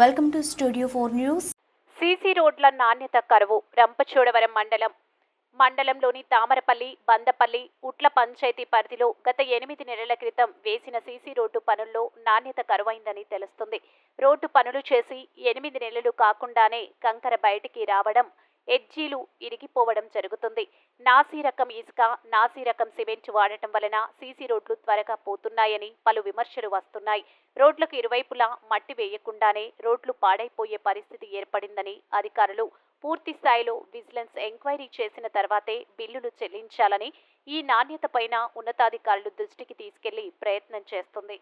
Welcome to studio four news CC రోడ్ల నాణ్యత కరువు రంపచోడవరం మండలం. మండలంలోని తామరపల్లి బందపల్లి ఉట్ల పంచాయతీ పరిధిలో గత ఎనిమిది నెలల క్రితం వేసిన సీసీ రోడ్డు పనుల్లో నాణ్యత కరువైందని తెలుస్తుంది. రోడ్డు పనులు చేసి ఎనిమిది నెలలు కాకుండానే కంకర బయటికి రావడం ఎడ్జీలు ఇరిగిపోవడం జరుగుతుంది. నాసీ రకం ఇసుక నాసీ రకం సిమెంట్ వాడటం వలన సీసీ రోడ్లు త్వరగా పోతున్నాయని పలు విమర్శలు వస్తున్నాయి. రోడ్లకు ఇరువైపులా మట్టి వేయకుండానే రోడ్లు పాడైపోయే పరిస్థితి ఏర్పడిందని అధికారులు పూర్తి స్థాయిలో విజిలెన్స్ ఎంక్వైరీ చేసిన తర్వాతే బిల్లులు చెల్లించాలని ఈ నాణ్యత పైన ఉన్నతాధికారులు దృష్టికి తీసుకెళ్ళి ప్రయత్నం చేస్తుంది.